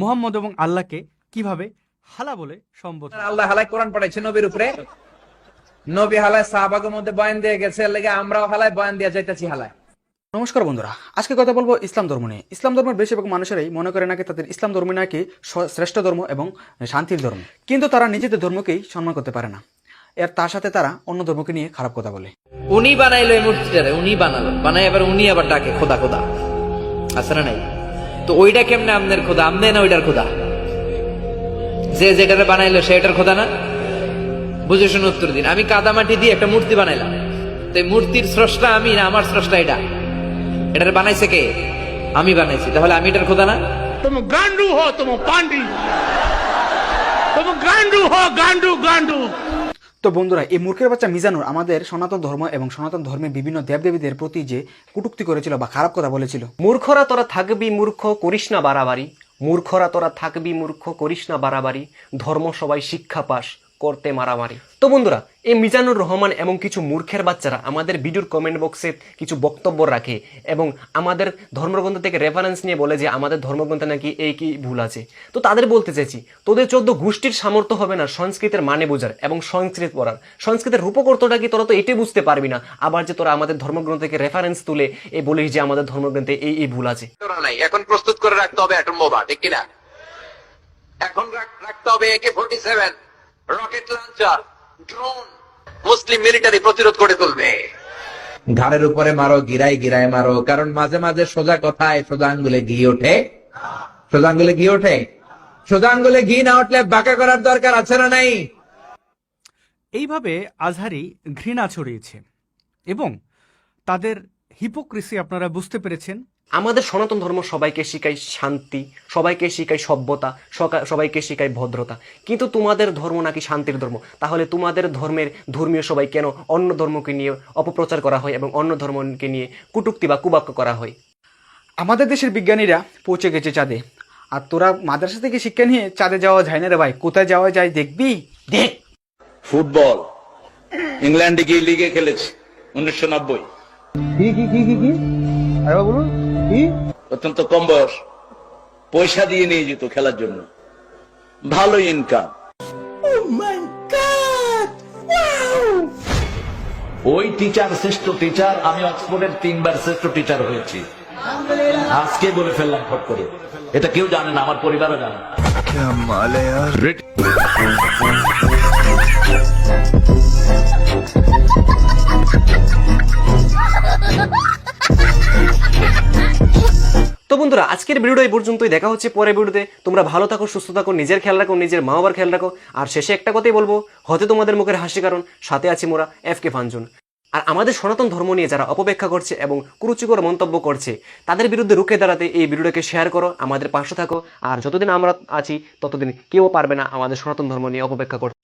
মোহাম্মদ এবং আল্লাহকে কীভাবে হালা বলে সম্বোধন আল্লাহ হালাই কোরআন পাঠাইছে নবীর উপরে। নবী হালায় সাহাবাগের মধ্যে বয়ান দিয়ে গেছে লেগে আমরাও হালায় বয়ান দিয়ে যাইতেছি হালায়। নমস্কার বন্ধুরা আজকে কথা বলব ইসলাম ধর্ম নিয়ে। ইসলাম ধর্মের বেশিরভাগ মানুষেরাই মনে করে নাকি তাদের ইসলাম ধর্ম নাকি শ্রেষ্ঠ ধর্ম এবং শান্তির ধর্ম। কিন্তু তারা নিজেদের ধর্মকেই সম্মান করতে পারে না। এর তার সাথে তারা অন্য ধর্মকে নিয়ে খারাপ কথা বলে। উনি বানাইলো এই মূর্তিটারে উনি বানালো। বানাই এবার উনি আবার ডাকে খোদা খোদা। আছে না নাই? তো ওইটা কেমনে আমাদের খোদা? আমনে না ওইটার খোদা? যে যেটারে বানাইলো সে এটার খোদা না? বুঝে শুনে উত্তর দিন। আমি কাদামাটি দিয়ে একটা মূর্তি বানাইলাম। তো এই মূর্তির স্রষ্টা আমি না, আমার স্রষ্টা এটা? এটার বানাইছে কে? আমি বানাইছি। তাহলে আমি এটার খোদা না? তুমি গান্ডু হো তুমি পান্ডি তুমি গান্ডু হো গান্ডু গান্ডু। তো বন্ধুরা, এই মূর্খের বাচ্চা মিজানুর আমাদের সনাতন ধর্ম এবং সনাতন ধর্মের বিভিন্ন দেবদেবীদের প্রতি যে কুটুক্তি করেছিল বা খারাপ কথা বলেছিল। মূর্খরা তোরা থাকবি মূর্খ, করিস না বাড়াবাড়ি। মূর্খরা তোরা থাকবি মূর্খ, করিস না বাড়াবাড়ি। ধর্ম সবাই শিক্ষা পাস। করতে মারামারি। তো বন্ধুরা, এই মিজানুর রহমান এবং কিছু মূর্খের বাচ্চারা আমাদের ভিডিওর কমেন্ট বক্সে কিছু বক্তব্য রাখে এবং আমাদের ধর্মগ্রন্থ থেকে রেফারেন্স নিয়ে বলে যে আমাদের ধর্মগ্রন্থে নাকি এই কি ভুল আছে। তো তাদের বলতে চাইছি, তোদের চোদ্দ গোষ্ঠীর সামর্থ্য হবে না সংস্কৃতের মানে বোঝার এবং সংস্কৃত পড়ার। সংস্কৃতের রূপকর্তটা কি তোরা তো এটাই বুঝতে পারবি না। আবার যে তোরা আমাদের ধর্মগ্রন্থ থেকে রেফারেন্স তুলে এ বলিস যে আমাদের ধর্মগ্রন্থে এই এই ভুল আছে। এখন প্রস্তুত করে রাখতে হবে এখন রাখতে হবে AK forty seven rocket launcher drone মুসলিম মিলিটারি প্রতিরোধ করে তুলবে। ঘাড়ের উপরে মারো গিরায় গিরায় মারো কারণ মাঝে মাঝে সোজা কথায় সোজা আঙ্গুলে ঘি ওঠে। সোজা আঙ্গুলে ঘি ওঠে। সোজা আঙ্গুলে ঘি না উঠলে বাঁকা করার দরকার আছে না নাই? এইভাবে আজহারি ঘৃণা ছড়িয়েছে এবং তাদের হিপোক্রেসি আপনারা বুঝতে পেরেছেন। আমাদের সনাতন ধর্ম সবাইকে শেখায় শান্তি সবাইকে শেখায় সভ্যতা সবাইকে শেখায় ভদ্রতা। কিন্তু তোমাদের ধর্ম নাকি শান্তির ধর্ম? তাহলে তোমাদের ধর্মের ধর্মীয় সবাই কেন অন্য ধর্মকে নিয়ে অপপ্রচার করা হয় এবং অন্য ধর্মকে নিয়ে কুটুক্তি বা কুবাক্য করা হয়? আমাদের দেশের বিজ্ঞানীরা পৌঁছে গেছে চাঁদে। আর তোরা মাদ্রাসা থেকে শিক্ষা নিয়ে চাঁদে যাওয়া যায় না রে ভাই। কোথায় যাওয়া যায় দেখবি? দেখ। ফুটবল। ইংল্যান্ডে গিয়ে লিগে খেলেছি উনিশশো নব্বই। অত্যন্ত কম বয়স। পয়সা দিয়ে নিয়ে যেত খেলার জন্য। ভালো ইনকাম ওই টিচার শ্রেষ্ঠ টিচার আমি অক্সফোর্ডের তিনবার শ্রেষ্ঠ টিচার হয়েছি। আজকে বলে ফেললাম ফট করে। এটা কেউ জানে না আমার পরিবারও জানে না। বন্ধুরা, আজকের ভিডিওটা এই পর্যন্তই। দেখা হচ্ছে পরের ভিডিওতে। তোমরা ভালো থাকো, সুস্থ থাকো, নিজের খেয়াল রাখো, নিজের মা বাবার খেয়াল রাখো। আর শেষে একটা কথাই বলব, হতে তোমাদের মুখের হাসি কারণ, সাথে আছি মোরা এফ কে ফানজুন। আর আমাদের সনাতন ধর্ম নিয়ে যারা অপব্যাখ্যা করছে এবং কুরুচিকর মন্তব্য করছে, তাদের বিরুদ্ধে রুখে দাঁড়াতে এই ভিডিওটাকে শেয়ার করো, আমাদের পাশে থাকো। আর যতদিন আমরা আছি, ততদিন কেউ পারবে না আমাদের সনাতন ধর্ম নিয়ে অপব্যাখ্যা করতে।